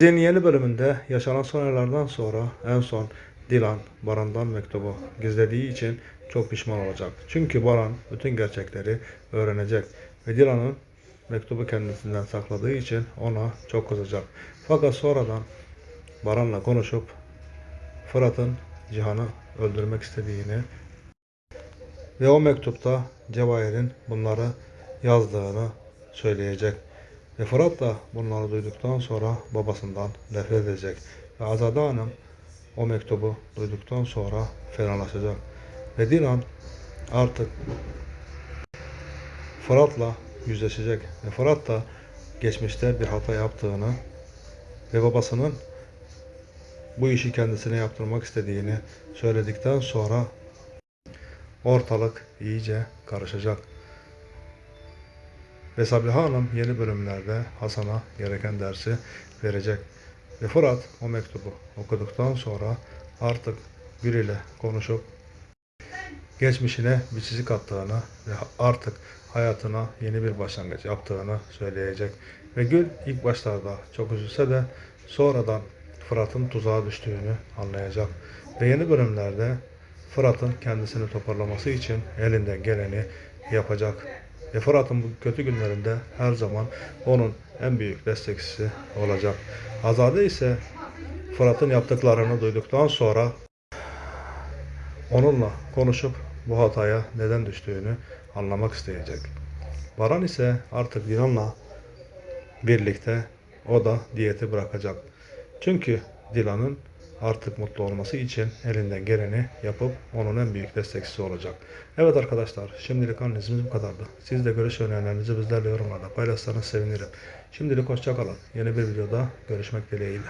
Dizinin yeni bölümünde yaşanan son sonra en son Dilan Baran'dan mektubu gizlediği için çok pişman olacak. Çünkü Baran bütün gerçekleri öğrenecek ve Dilan'ın mektubu kendisinden sakladığı için ona çok kızacak. Fakat sonradan Baran'la konuşup Fırat'ın Cihan'ı öldürmek istediğini ve o mektupta Cevahir'in bunları yazdığını söyleyecek. Ve Fırat da bunları duyduktan sonra babasından nefret edecek. Ve Azade Hanım o mektubu duyduktan sonra fenalaşacak. Ve Dilan artık Fırat'la yüzleşecek. Ve Fırat da geçmişte bir hata yaptığını ve babasının bu işi kendisine yaptırmak istediğini söyledikten sonra ortalık iyice karışacak. Ve Sabiha Hanım yeni bölümlerde Hasan'a gereken dersi verecek. Ve Fırat o mektubu okuduktan sonra artık Gül ile konuşup geçmişine bir çizik attığını ve artık hayatına yeni bir başlangıç yaptığını söyleyecek. Ve Gül ilk başlarda çok üzülse de sonradan Fırat'ın tuzağa düştüğünü anlayacak. Ve yeni bölümlerde Fırat'ın kendisini toparlaması için elinden geleni yapacak. Ve Fırat'ın bu kötü günlerinde her zaman onun en büyük destekçisi olacak. Azade ise Fırat'ın yaptıklarını duyduktan sonra onunla konuşup bu hataya neden düştüğünü anlamak isteyecek. Baran ise artık Dilan'la birlikte o da diyeti bırakacak. Çünkü Dilan'ın artık mutlu olması için elinden geleni yapıp onun en büyük destekçisi olacak. Evet arkadaşlar şimdilik analizimiz bu kadardı. Siz de görüş önerilerinizi bizlerle yorumlarda paylaşırsanız sevinirim. Şimdilik hoşça kalın. Yeni bir videoda görüşmek dileğiyle.